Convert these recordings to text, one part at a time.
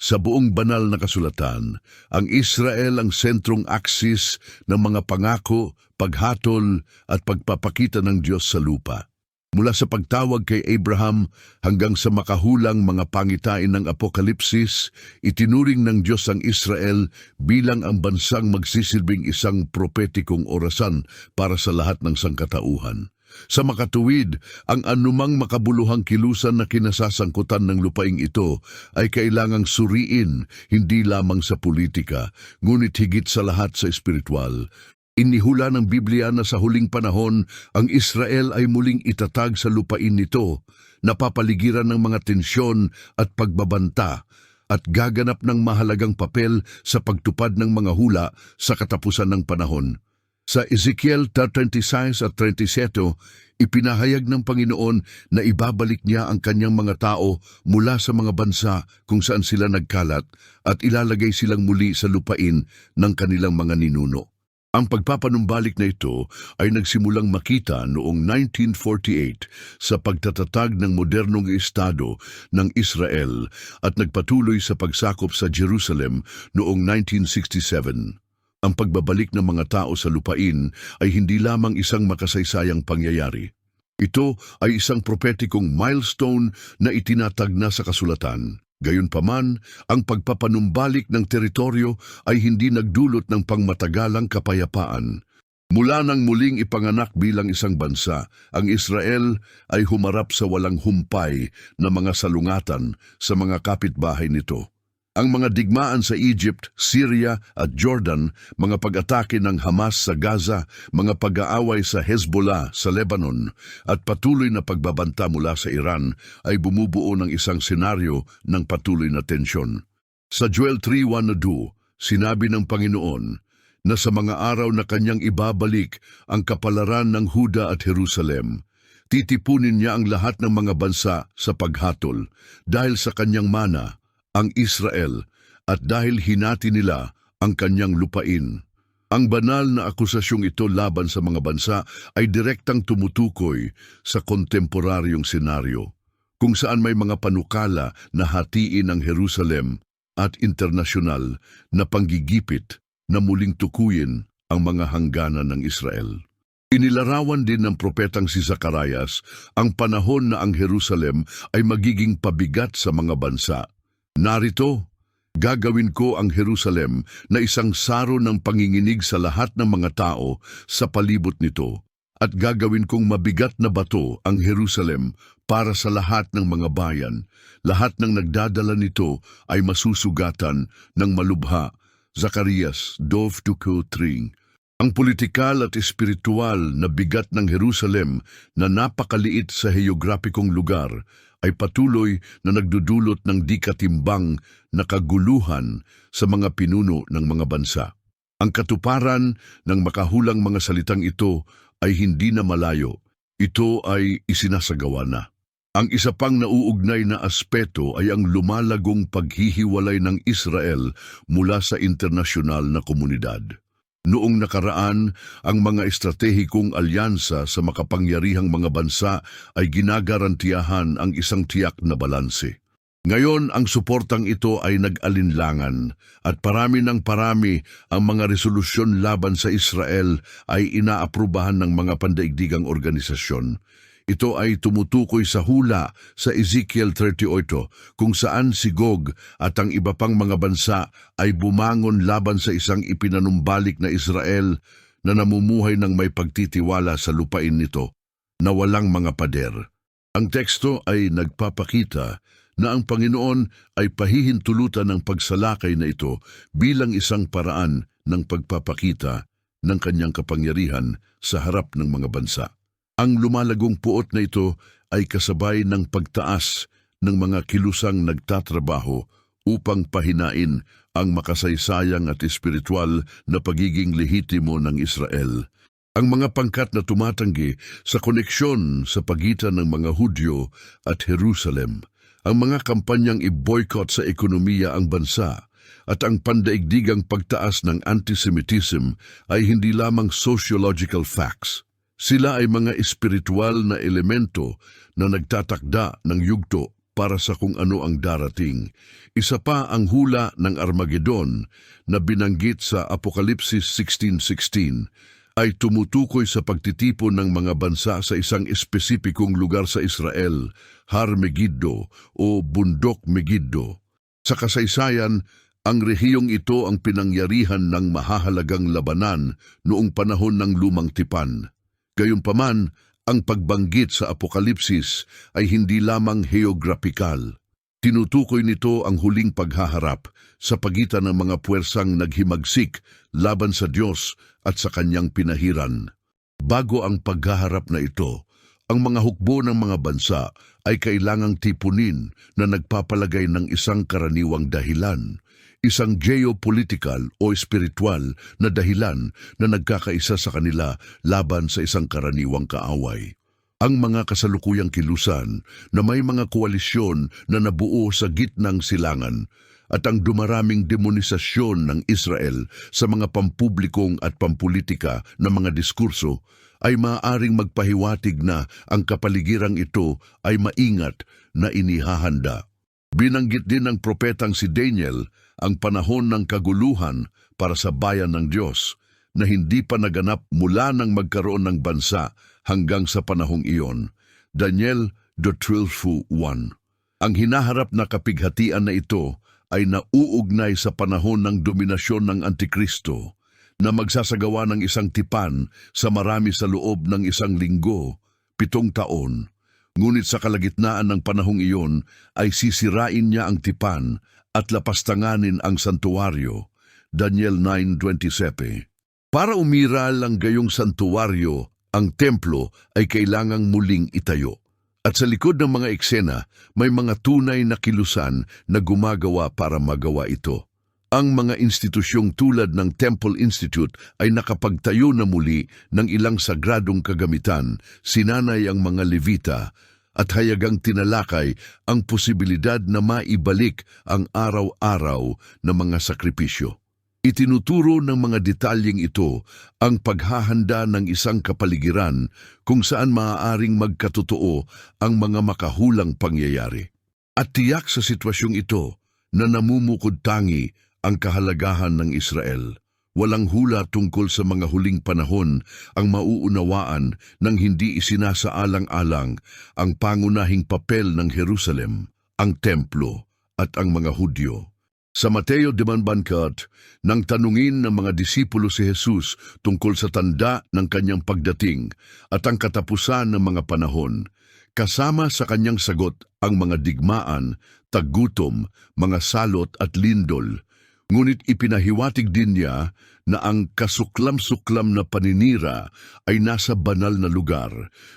Sa buong banal na kasulatan, ang Israel ang sentrong aksis ng mga pangako, paghatol at pagpapakita ng Diyos sa lupa. Mula sa pagtawag kay Abraham hanggang sa makahulang mga pangitain ng Apokalipsis, itinuring ng Diyos ang Israel bilang ang bansang magsisilbing isang propetikong orasan para sa lahat ng sangkatauhan. Sa makatuwid, ang anumang makabuluhang kilusan na kinasasangkutan ng lupaing ito ay kailangang suriin hindi lamang sa politika, ngunit higit sa lahat sa espiritual. Inihula ng Biblia na sa huling panahon, ang Israel ay muling itatag sa lupain nito, napapaligiran ng mga tensyon at pagbabanta, at gaganap ng mahalagang papel sa pagtupad ng mga hula sa katapusan ng panahon. Sa Ezekiel 36 at 37, ipinahayag ng Panginoon na ibabalik niya ang kanyang mga tao mula sa mga bansa kung saan sila nagkalat at ilalagay silang muli sa lupain ng kanilang mga ninuno. Ang pagpapanumbalik na ito ay nagsimulang makita noong 1948 sa pagtatatag ng modernong estado ng Israel at nagpatuloy sa pagsakop sa Jerusalem noong 1967. Ang pagbabalik ng mga tao sa lupain ay hindi lamang isang makasaysayang pangyayari. Ito ay isang propetikong milestone na itinatag na sa kasulatan. Gayunpaman, ang pagpapanumbalik ng teritoryo ay hindi nagdulot ng pangmatagalang kapayapaan. Mula nang muling ipanganak bilang isang bansa, ang Israel ay humarap sa walang humpay na mga salungatan sa mga kapitbahay nito. Ang mga digmaan sa Egypt, Syria at Jordan, mga pag-atake ng Hamas sa Gaza, mga pag-aaway sa Hezbollah sa Lebanon, at patuloy na pagbabanta mula sa Iran ay bumubuo ng isang senaryo ng patuloy na tensyon. Sa Joel 3.1.2, sinabi ng Panginoon na sa mga araw na kanyang ibabalik ang kapalaran ng Huda at Jerusalem, titipunin niya ang lahat ng mga bansa sa paghatol dahil sa kanyang mana, ang Israel at dahil hinati nila ang kanyang lupain. Ang banal na akusasyong ito laban sa mga bansa ay direktang tumutukoy sa kontemporaryong senaryo, kung saan may mga panukala na hatiin ang Jerusalem at internasyonal na panggigipit na muling tukuyin ang mga hangganan ng Israel. Inilarawan din ng propetang si Zacarias ang panahon na ang Jerusalem ay magiging pabigat sa mga bansa Narito, gagawin ko ang Jerusalem na isang saro ng panginginig sa lahat ng mga tao sa palibot nito, at gagawin kong mabigat na bato ang Jerusalem para sa lahat ng mga bayan. Lahat ng nagdadala nito ay masusugatan ng malubha. Zacarias 2.3 ang politikal at espiritual na bigat ng Jerusalem na napakaliit sa heograpikong lugar ay patuloy na nagdudulot ng di katimbang na kaguluhan sa mga pinuno ng mga bansa. Ang katuparan ng makahulang mga salitang ito ay hindi na malayo. Ito ay isinasagawa na. Ang isa pang nauugnay na aspeto ay ang lumalagong paghihiwalay ng Israel mula sa internasyonal na komunidad. Noong nakaraan, ang mga estratehikong alyansa sa makapangyarihang mga bansa ay ginagarantiyahan ang isang tiyak na balanse. Ngayon, ang suportang ito ay nag-alinlangan at parami ng parami ang mga resolusyon laban sa Israel ay inaaprubahan ng mga pandaigdigang organisasyon. Ito ay tumutukoy sa hula sa Ezekiel 38 kung saan si Gog at ang iba pang mga bansa ay bumangon laban sa isang ipinanumbalik na Israel na namumuhay ng may pagtitiwala sa lupain nito na walang mga pader. Ang teksto ay nagpapakita na ang Panginoon ay pahihintulutan ng pagsalakay na ito bilang isang paraan ng pagpapakita ng kanyang kapangyarihan sa harap ng mga bansa. Ang lumalagong puot na ito ay kasabay ng pagtaas ng mga kilusang nagtatrabaho upang pahinain ang makasaysayang at espiritual na pagiging lehitimo ng Israel. Ang mga pangkat na tumatanggi sa koneksyon sa pagitan ng mga Hudyo at Jerusalem, ang mga kampanyang i-boycott sa ekonomiya ang bansa, at ang pandaigdigang pagtaas ng antisemitism ay hindi lamang sociological facts. Sila ay mga espiritual na elemento na nagtatakda ng yugto para sa kung ano ang darating. Isa pa ang hula ng Armageddon na binanggit sa Apokalipsis 16.16 ay tumutukoy sa pagtitipon ng mga bansa sa isang espesipikong lugar sa Israel, Har Megiddo o Bundok Megiddo. Sa kasaysayan, ang rehiyong ito ang pinangyarihan ng mahahalagang labanan noong panahon ng lumang tipan. Gayunpaman, ang pagbanggit sa Apokalipsis ay hindi lamang geograpikal. Tinutukoy nito ang huling paghaharap sa pagitan ng mga puwersang naghimagsik laban sa Diyos at sa kanyang pinahiran. Bago ang paghaharap na ito, ang mga hukbo ng mga bansa ay kailangang tipunin na nagpapalagay ng isang karaniwang dahilan, isang geopolitical o spiritual na dahilan na nagkakaisa sa kanila laban sa isang karaniwang kaaway. Ang mga kasalukuyang kilusan na may mga koalisyon na nabuo sa gitnang silangan at ang dumaraming demonisasyon ng Israel sa mga pampublikong at pampolitika na mga diskurso ay maaaring magpahiwatig na ang kapaligirang ito ay maingat na inihahanda. Binanggit din ng propetang si Daniel ang panahon ng kaguluhan para sa bayan ng Diyos na hindi pa naganap mula nang magkaroon ng bansa hanggang sa panahong iyon. Daniel 12.1 Ang hinaharap na kapighatian na ito ay nauugnay sa panahon ng dominasyon ng Antikristo na magsasagawa ng isang tipan sa marami sa loob ng isang linggo, pitong taon. Ngunit sa kalagitnaan ng panahong iyon ay sisirain niya ang tipan at lapastanganin ang santuario. Daniel 9.27 Para umiral ang gayong santuario, ang templo ay kailangang muling itayo. At sa likod ng mga eksena, may mga tunay na kilusan na gumagawa para magawa ito. Ang mga institusyong tulad ng Temple Institute ay nakapagtayo na muli ng ilang sagradong kagamitan, sinanay ang mga levita, at hayagang tinalakay ang posibilidad na maibalik ang araw-araw na mga sakripisyo. Itinuturo ng mga detalyeng ito ang paghahanda ng isang kapaligiran kung saan maaaring magkatotoo ang mga makahulang pangyayari. At tiyak sa sitwasyong ito na namumukod tangi ang kahalagahan ng Israel. Walang hula tungkol sa mga huling panahon ang mauunawaan ng hindi isinasaalang-alang ang pangunahing papel ng Jerusalem, ang templo at ang mga Hudyo. Sa Mateo de Manbancat, nang tanungin ng mga disipulo si Jesus tungkol sa tanda ng kanyang pagdating at ang katapusan ng mga panahon, kasama sa kanyang sagot ang mga digmaan, taggutom, mga salot at lindol, ngunit ipinahiwatig din niya na ang kasuklam-suklam na paninira ay nasa banal na lugar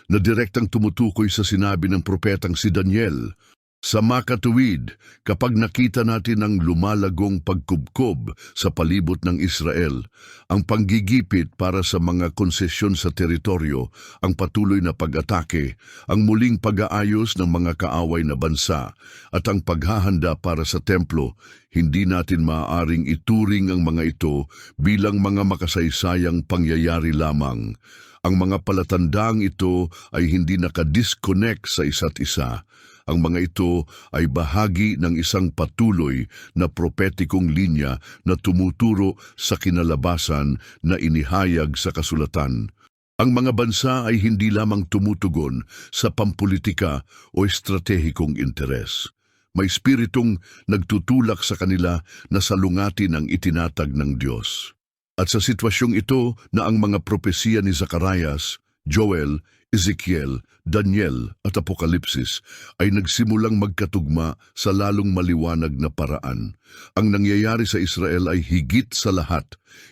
na direktang tumutukoy sa sinabi ng propetang si Daniel, sa makatuwid, kapag nakita natin ang lumalagong pagkubkob sa palibot ng Israel, ang panggigipit para sa mga konsesyon sa teritoryo, ang patuloy na pag-atake, ang muling pag-aayos ng mga kaaway na bansa, at ang paghahanda para sa templo, hindi natin maaaring ituring ang mga ito bilang mga makasaysayang pangyayari lamang. Ang mga palatandang ito ay hindi nakadisconnect sa isa't isa. Ang mga ito ay bahagi ng isang patuloy na propetikong linya na tumuturo sa kinalabasan na inihayag sa kasulatan. Ang mga bansa ay hindi lamang tumutugon sa pampolitika o estratehikong interes. May spiritong nagtutulak sa kanila na salungatin ang itinatag ng Diyos. At sa sitwasyong ito na ang mga propesiya ni Zacarias, Joel, Ezekiel, Daniel at Apokalipsis ay nagsimulang magkatugma sa lalong maliwanag na paraan. Ang nangyayari sa Israel ay higit sa lahat,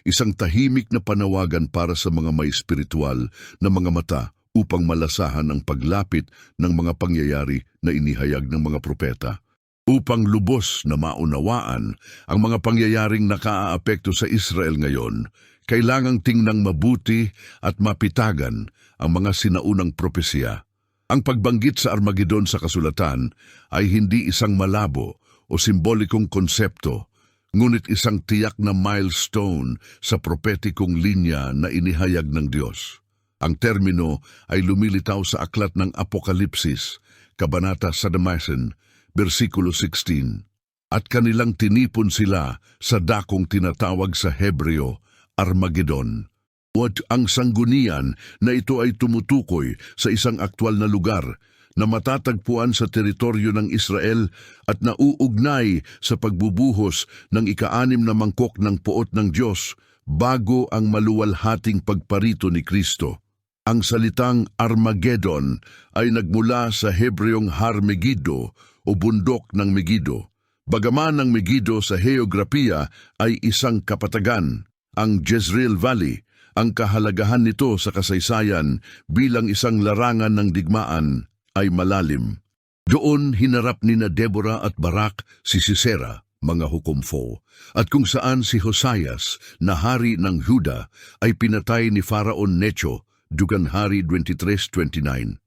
isang tahimik na panawagan para sa mga may spiritual na mga mata upang malasahan ang paglapit ng mga pangyayari na inihayag ng mga propeta. Upang lubos na maunawaan ang mga pangyayaring nakaaapekto sa Israel ngayon, kailangang tingnang mabuti at mapitagan ang mga sinaunang propesya. Ang pagbanggit sa Armageddon sa kasulatan ay hindi isang malabo o simbolikong konsepto, ngunit isang tiyak na milestone sa propetikong linya na inihayag ng Diyos. Ang termino ay lumilitaw sa aklat ng Apokalipsis, Kabanata 17, versikulo 16. At kanilang tinipon sila sa dakong tinatawag sa Hebreo, Armageddon. At ang sanggunian na ito ay tumutukoy sa isang aktwal na lugar na matatagpuan sa teritoryo ng Israel at nauugnay sa pagbubuhos ng ikaanim na mangkok ng poot ng Diyos bago ang maluwalhating pagparito ni Kristo. Ang salitang Armageddon ay nagmula sa Hebreong Har Megiddo o bundok ng Megiddo. Bagaman ang Megiddo sa heograpiya ay isang kapatagan, ang Jezreel Valley, ang kahalagahan nito sa kasaysayan bilang isang larangan ng digmaan ay malalim. Doon hinarap ni na Deborah at Barak si Sisera, mga hukumfo, at kung saan si Hosayas, na hari ng Huda, ay pinatay ni Faraon Necho, Dugan Hari 2329.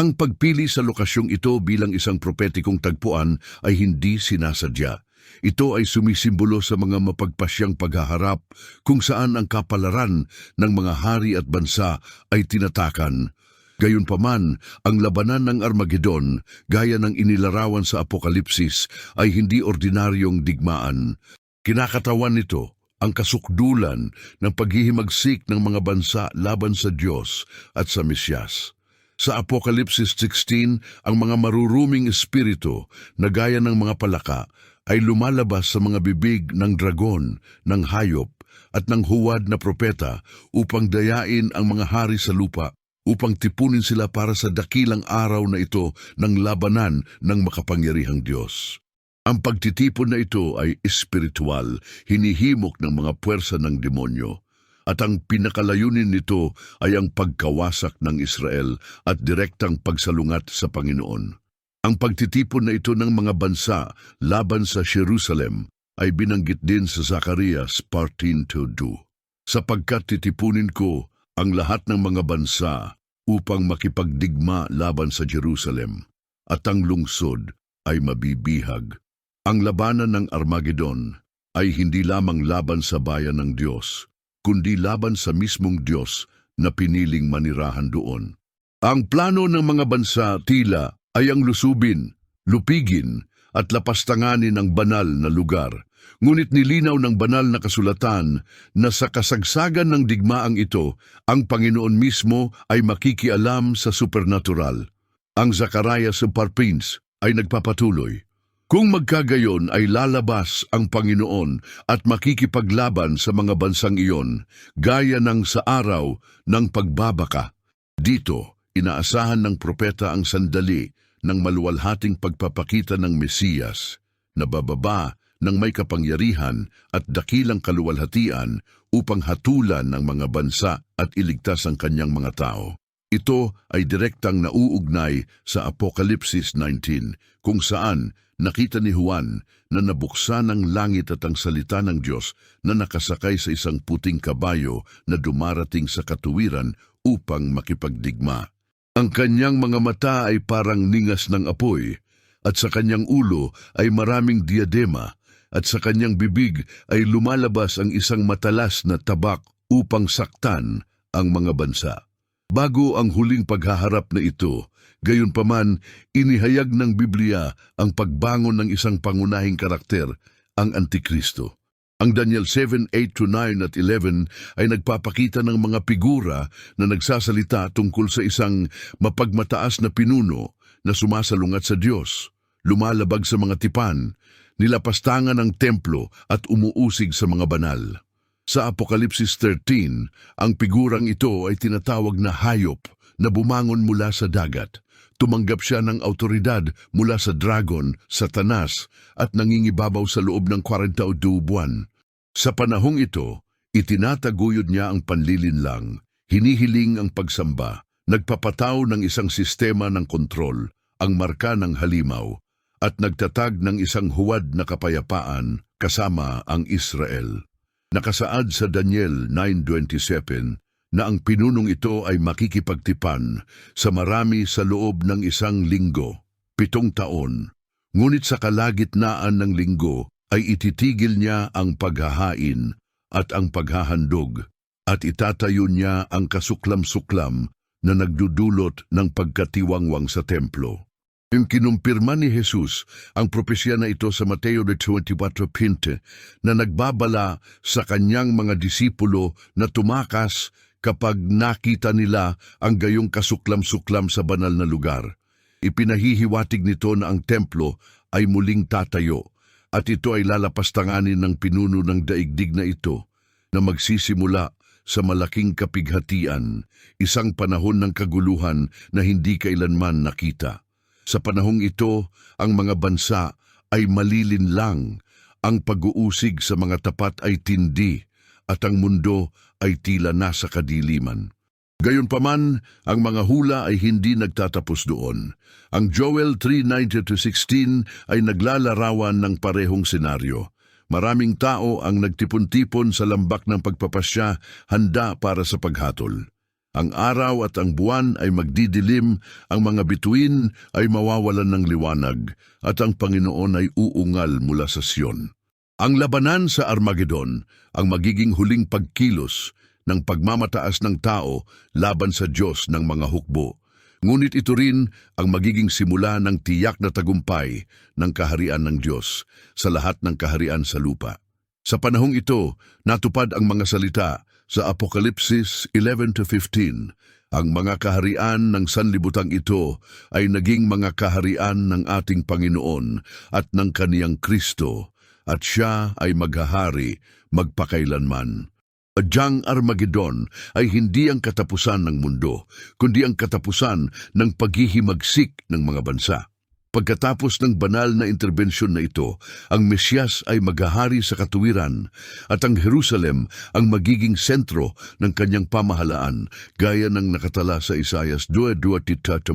Ang pagpili sa lokasyong ito bilang isang propetikong tagpuan ay hindi sinasadya. Ito ay sumisimbolo sa mga mapagpasyang paghaharap kung saan ang kapalaran ng mga hari at bansa ay tinatakan. Gayunpaman, ang labanan ng Armageddon, gaya ng inilarawan sa Apokalipsis, ay hindi ordinaryong digmaan. Kinakatawan nito ang kasukdulan ng paghihimagsik ng mga bansa laban sa Diyos at sa Mesyas. Sa Apokalipsis 16, ang mga maruruming espiritu na gaya ng mga palaka ay lumalabas sa mga bibig ng dragon, ng hayop, at ng huwad na propeta upang dayain ang mga hari sa lupa upang tipunin sila para sa dakilang araw na ito ng labanan ng makapangyarihang Diyos. Ang pagtitipon na ito ay espiritual, hinihimok ng mga puwersa ng demonyo. At ang pinakalayunin nito ay ang pagkawasak ng Israel at direktang pagsalungat sa Panginoon. Ang pagtitipon na ito ng mga bansa laban sa Jerusalem ay binanggit din sa Zacarias 14.2. Sapagkat titipunin ko ang lahat ng mga bansa upang makipagdigma laban sa Jerusalem at ang lungsod ay mabibihag. Ang labanan ng Armageddon ay hindi lamang laban sa bayan ng Diyos, kundi laban sa mismong Diyos na piniling manirahan doon. Ang plano ng mga bansa tila ay ang lusubin, lupigin at lapastanganin ang banal na lugar. Ngunit nilinaw ng banal na kasulatan na sa kasagsagan ng digmaang ito, ang Panginoon mismo ay makikialam sa supernatural. Ang Zacarias of Parpins ay nagpapatuloy. Kung magkagayon ay lalabas ang Panginoon at makikipaglaban sa mga bansang iyon, gaya ng sa araw ng pagbabaka. Dito, inaasahan ng propeta ang sandali ng maluwalhating pagpapakita ng Mesiyas na bababa ng may kapangyarihan at dakilang kaluwalhatian upang hatulan ng mga bansa at iligtas ang kanyang mga tao. Ito ay direktang nauugnay sa Apokalipsis 19 kung saan nakita ni Juan na nabuksan ang langit at ang salita ng Diyos na nakasakay sa isang puting kabayo na dumarating sa katuwiran upang makipagdigma. Ang kanyang mga mata ay parang ningas ng apoy at sa kanyang ulo ay maraming diadema at sa kanyang bibig ay lumalabas ang isang matalas na tabak upang saktan ang mga bansa. Bago ang huling paghaharap na ito, gayon paman inihayag ng Biblia ang pagbangon ng isang pangunahing karakter, ang Antikristo. Ang Daniel 7, 8-9 at 11 ay nagpapakita ng mga figura na nagsasalita tungkol sa isang mapagmataas na pinuno na sumasalungat sa Diyos, lumalabag sa mga tipan, nilapastangan ng templo at umuusig sa mga banal. Sa Apokalipsis 13, ang figurang ito ay tinatawag na hayop na bumangon mula sa dagat. Tumanggap siya ng autoridad mula sa dragon, satanas, at nangingibabaw sa loob ng 42 buwan. Sa panahong ito, itinataguyod niya ang panlilinlang, hinihiling ang pagsamba, nagpapataw ng isang sistema ng kontrol, ang marka ng halimaw, at nagtatag ng isang huwad na kapayapaan kasama ang Israel. Nakasaad sa Daniel 9.27 na ang pinunong ito ay makikipagtipan sa marami sa loob ng isang linggo, pitong taon. Ngunit sa kalagitnaan ng linggo ay ititigil niya ang paghahain at ang paghahandog at itatayo niya ang kasuklam-suklam na nagdudulot ng pagkatiwangwang sa templo. Yung kinumpirma ni Jesus ang propesya na ito sa Mateo de 24.20 na nagbabala sa kanyang mga disipulo na tumakas kapag nakita nila ang gayong kasuklam-suklam sa banal na lugar. Ipinahihiwatig nito na ang templo ay muling tatayo at ito ay lalapastanganin ng pinuno ng daigdig na ito na magsisimula sa malaking kapighatian, isang panahon ng kaguluhan na hindi kailanman nakita. Sa panahong ito, ang mga bansa ay malilinlang, ang pag-uusig sa mga tapat ay tindi, at ang mundo ay tila nasa kadiliman. Gayunpaman, ang mga hula ay hindi nagtatapos doon. Ang Joel 3.90-16 ay naglalarawan ng parehong senaryo. Maraming tao ang nagtipon-tipon sa lambak ng pagpapasya, handa para sa paghatol. Ang araw at ang buwan ay magdidilim, ang mga bituin ay mawawalan ng liwanag, at ang Panginoon ay uungal mula sa Sion. Ang labanan sa Armageddon ang magiging huling pagkilos ng pagmamataas ng tao laban sa Diyos ng mga hukbo. Ngunit ito rin ang magiging simula ng tiyak na tagumpay ng kaharian ng Diyos sa lahat ng kaharian sa lupa. Sa panahong ito, natupad ang mga salita sa Apokalipsis 11-15. Ang mga kaharian ng sanlibutang ito ay naging mga kaharian ng ating Panginoon at ng kaniyang Kristo, at siya ay maghahari magpakailanman. Adyang Armageddon ay hindi ang katapusan ng mundo, kundi ang katapusan ng paghihimagsik ng mga bansa. Pagkatapos ng banal na interbensyon na ito, ang Mesyas ay maghahari sa katuwiran at ang Jerusalem ang magiging sentro ng kanyang pamahalaan gaya ng nakatala sa Isayas 2.24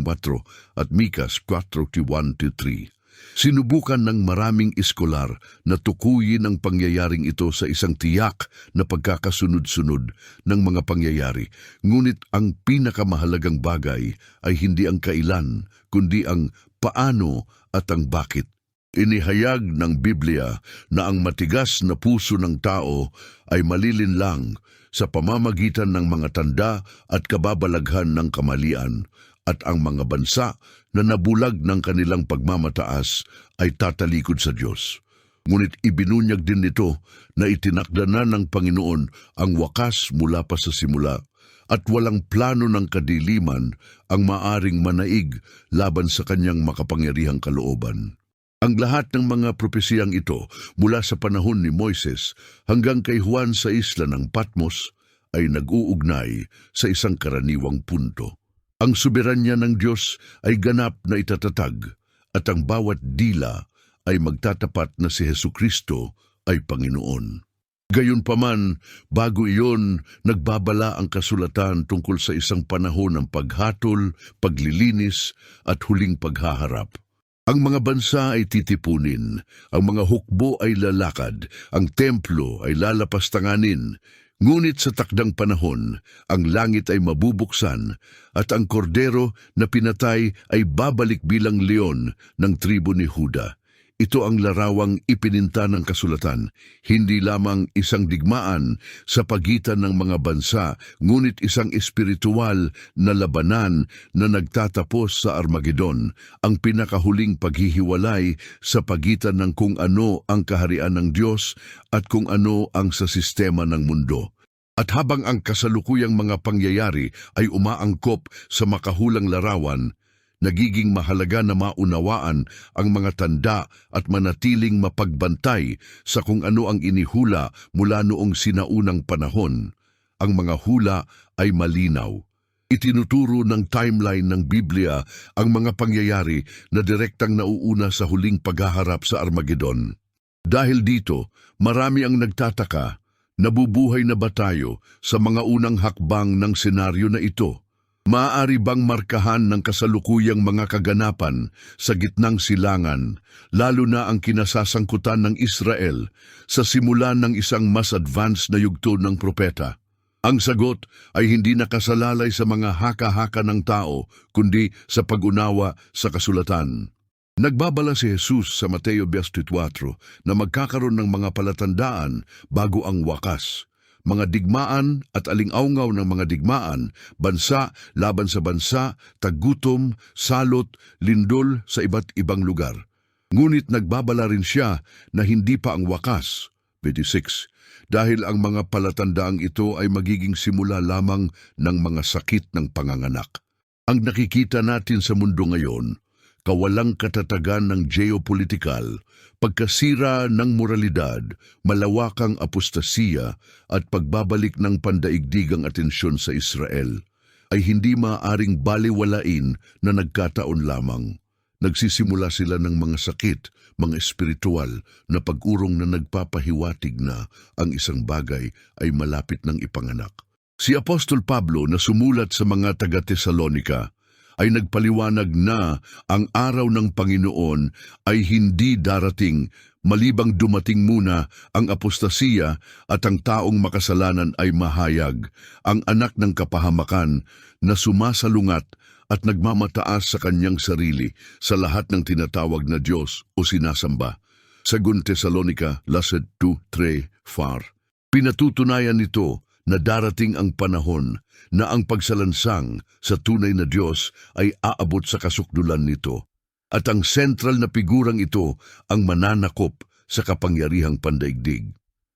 at Mikas 4.1-3. Sinubukan ng maraming iskolar na tukuyin ang pangyayaring ito sa isang tiyak na pagkakasunod-sunod ng mga pangyayari. Ngunit ang pinakamahalagang bagay ay hindi ang kailan, kundi ang paano at ang bakit. Inihayag ng Biblia na ang matigas na puso ng tao ay malilinlang sa pamamagitan ng mga tanda at kababalaghan ng kamalian at ang mga bansa na nabulag ng kanilang pagmamataas ay tatalikod sa Diyos. Ngunit ibinunyag din nito na itinakda na ng Panginoon ang wakas mula pa sa simula at walang plano ng kadiliman ang maaring manaig laban sa kanyang makapangyarihang kalooban. Ang lahat ng mga propesiyang ito mula sa panahon ni Moises hanggang kay Juan sa isla ng Patmos ay nag-uugnay sa isang karaniwang punto. Ang soberanya ng Diyos ay ganap na itatatag at ang bawat dila ay magtatapat na si Heso Kristo ay Panginoon. Gayunpaman, bago iyon, nagbabala ang kasulatan tungkol sa isang panahon ng paghatol, paglilinis at huling paghaharap. Ang mga bansa ay titipunin, ang mga hukbo ay lalakad, ang templo ay lalapastanganin, Ngunit sa takdang panahon, ang langit ay mabubuksan at ang kordero na pinatay ay babalik bilang leon ng tribo ni Huda. Ito ang larawang ipininta ng kasulatan, hindi lamang isang digmaan sa pagitan ng mga bansa, ngunit isang espiritual na labanan na nagtatapos sa Armageddon, ang pinakahuling paghihiwalay sa pagitan ng kung ano ang kaharian ng Diyos at kung ano ang sa sistema ng mundo. At habang ang kasalukuyang mga pangyayari ay umaangkop sa makahulang larawan, nagiging mahalaga na maunawaan ang mga tanda at manatiling mapagbantay sa kung ano ang inihula mula noong sinaunang panahon. Ang mga hula ay malinaw. Itinuturo ng timeline ng Biblia ang mga pangyayari na direktang nauuna sa huling paghaharap sa Armageddon. Dahil dito, marami ang nagtataka, nabubuhay na ba tayo sa mga unang hakbang ng senaryo na ito? Maaari bang markahan ng kasalukuyang mga kaganapan sa gitnang silangan, lalo na ang kinasasangkutan ng Israel sa simula ng isang mas advanced na yugto ng propeta? Ang sagot ay hindi nakasalalay sa mga haka-haka ng tao, kundi sa pag-unawa sa kasulatan. Nagbabala si Jesus sa Mateo 24 na magkakaroon ng mga palatandaan bago ang wakas. Mga digmaan at alingawngaw ng mga digmaan, bansa laban sa bansa, tagutom, salot, lindol sa iba't ibang lugar. Ngunit nagbabala rin siya na hindi pa ang wakas. 26. Dahil ang mga palatandaang ito ay magiging simula lamang ng mga sakit ng panganganak. Ang nakikita natin sa mundo ngayon, kawalang katatagan ng geopolitikal, pagkasira ng moralidad, malawakang apostasiya at pagbabalik ng pandaigdigang atensyon sa Israel ay hindi maaaring baliwalain na nagkataon lamang. Nagsisimula sila ng mga sakit, mga espiritual na pag-urong na nagpapahiwatig na ang isang bagay ay malapit ng ipanganak. Si Apostol Pablo na sumulat sa mga taga-Tesalonika ay nagpaliwanag na ang araw ng Panginoon ay hindi darating malibang dumating muna ang apostasiya at ang taong makasalanan ay mahayag, ang anak ng kapahamakan na sumasalungat at nagmamataas sa kanyang sarili sa lahat ng tinatawag na Diyos o sinasamba. Sa Thessalonica, Lased 2, 3, Far. Pinatutunayan nito na darating ang panahon na ang pagsalansang sa tunay na Diyos ay aabot sa kasukdulan nito. At ang sentral na figurang ito ang mananakop sa kapangyarihang pandaigdig.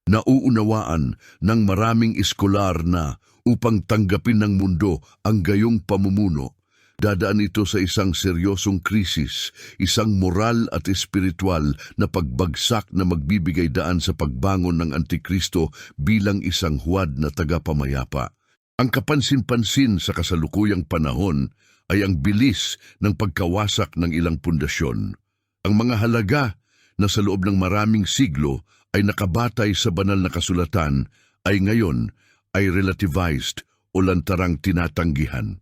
Nauunawaan ng maraming eskolar na upang tanggapin ng mundo ang gayong pamumuno, dadaan ito sa isang seryosong krisis, isang moral at espiritual na pagbagsak na magbibigay daan sa pagbangon ng Antikristo bilang isang huwad na tagapamayapa. Ang kapansin-pansin sa kasalukuyang panahon ay ang bilis ng pagkawasak ng ilang pundasyon. Ang mga halaga na sa loob ng maraming siglo ay nakabatay sa banal na kasulatan ay ngayon ay relativized o lantarang tinatanggihan.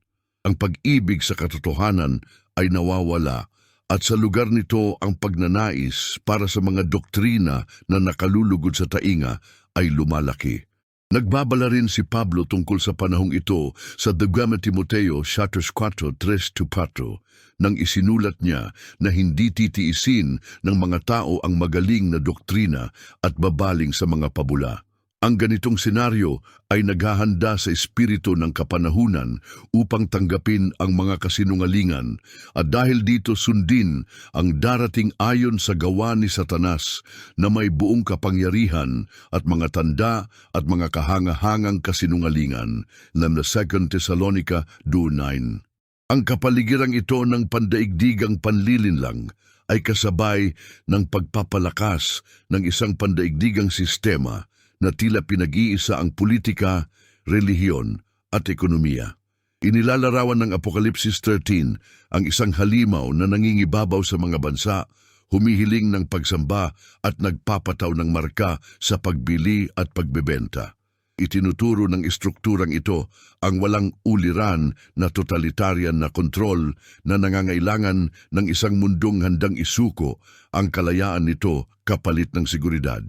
Ang pag-ibig sa katotohanan ay nawawala at sa lugar nito ang pagnanais para sa mga doktrina na nakalulugod sa tainga ay lumalaki. Nagbabala rin si Pablo tungkol sa panahong ito sa Dugama Timoteo Shatters 4, 3-4 nang isinulat niya na hindi titiisin ng mga tao ang magaling na doktrina at babaling sa mga pabula. Ang ganitong senaryo ay naghahanda sa espiritu ng kapanahunan upang tanggapin ang mga kasinungalingan at dahil dito sundin ang darating ayon sa gawa ni Satanas na may buong kapangyarihan at mga tanda at mga kahangahangang kasinungalingan na 2 Thessalonica 2.9. Ang kapaligirang ito ng pandaigdigang panlilinlang ay kasabay ng pagpapalakas ng isang pandaigdigang sistema na tila pinag-iisa ang politika, relihiyon at ekonomiya. Inilalarawan ng Apokalipsis 13 ang isang halimaw na nangingibabaw sa mga bansa, humihiling ng pagsamba at nagpapataw ng marka sa pagbili at pagbebenta. Itinuturo ng istrukturang ito ang walang uliran na totalitarian na kontrol na nangangailangan ng isang mundong handang isuko ang kalayaan nito kapalit ng seguridad.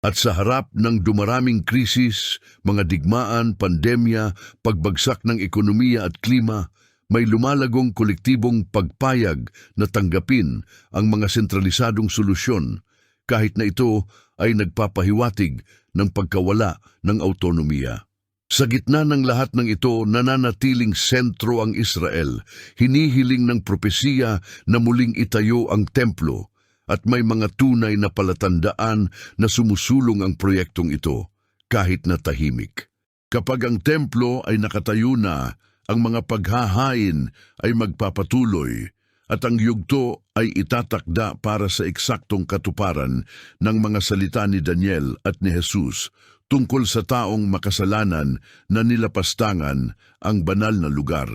At sa harap ng dumaraming krisis, mga digmaan, pandemya, pagbagsak ng ekonomiya at klima, may lumalagong kolektibong pagpayag na tanggapin ang mga sentralisadong solusyon kahit na ito ay nagpapahiwatig ng pagkawala ng autonomiya. Sa gitna ng lahat ng ito, nananatiling sentro ang Israel, hinihiling ng propesiya na muling itayo ang templo at may mga tunay na palatandaan na sumusulong ang proyektong ito kahit na tahimik. Kapag ang templo ay nakatayo na, ang mga paghahain ay magpapatuloy at ang yugto ay itatakda para sa eksaktong katuparan ng mga salita ni Daniel at ni Jesus tungkol sa taong makasalanan na nilapastangan ang banal na lugar.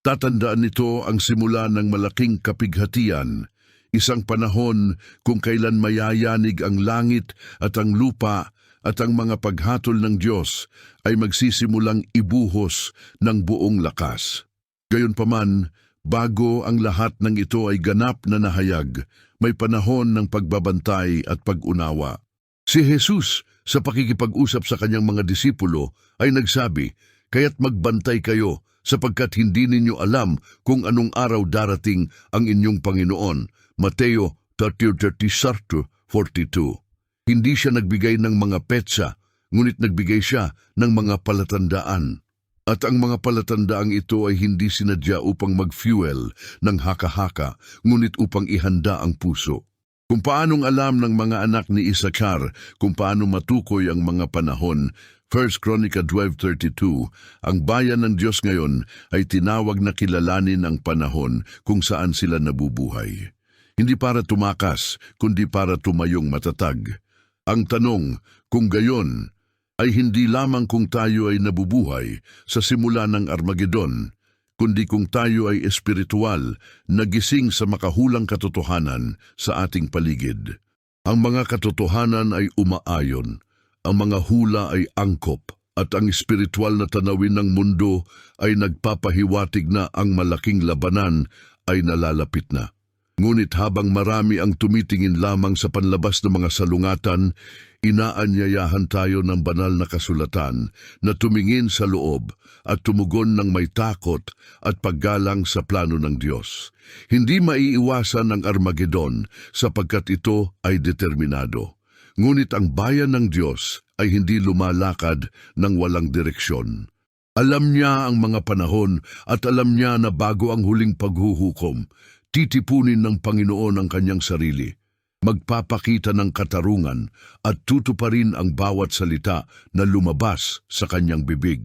Tatandaan nito ang simula ng malaking kapighatian, isang panahon kung kailan mayayanig ang langit at ang lupa at ang mga paghatol ng Diyos ay magsisimulang ibuhos ng buong lakas. Gayunpaman, bago ang lahat ng ito ay ganap na nahayag, may panahon ng pagbabantay at pag-unawa. Si Jesus, sa pakikipag-usap sa kanyang mga disipulo, ay nagsabi, Kaya't magbantay kayo, sapagkat hindi ninyo alam kung anong araw darating ang inyong Panginoon. Mateo 30.30-42 Hindi siya nagbigay ng mga petsa, ngunit nagbigay siya ng mga palatandaan. At ang mga palatandaang ito ay hindi sinadya upang mag-fuel ng haka-haka, ngunit upang ihanda ang puso. Kung paanong alam ng mga anak ni Isakar kung paano matukoy ang mga panahon, 1 Chronica 12.32, ang bayan ng Diyos ngayon ay tinawag na kilalanin ang panahon kung saan sila nabubuhay. Hindi para tumakas, kundi para tumayong matatag. Ang tanong, kung gayon, ay hindi lamang kung tayo ay nabubuhay sa simula ng Armageddon, kundi kung tayo ay espiritual, nagising sa makahulang katotohanan sa ating paligid. Ang mga katotohanan ay umaayon, ang mga hula ay angkop, at ang espiritual na tanawin ng mundo ay nagpapahiwatig na ang malaking labanan ay nalalapit na. Ngunit habang marami ang tumitingin lamang sa panlabas ng mga salungatan, inaanyayahan tayo ng banal na kasulatan na tumingin sa loob at tumugon ng may takot at paggalang sa plano ng Diyos. Hindi maiiwasan ang Armageddon sapagkat ito ay determinado. Ngunit ang bayan ng Diyos ay hindi lumalakad ng walang direksyon. Alam niya ang mga panahon at alam niya na bago ang huling paghuhukom, titipunin ng Panginoon ang kanyang sarili. Magpapakita ng katarungan at tutuparin ang bawat salita na lumabas sa kanyang bibig.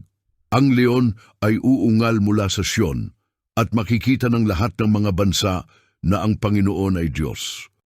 Ang leon ay uungal mula sa Sion at makikita ng lahat ng mga bansa na ang Panginoon ay Diyos.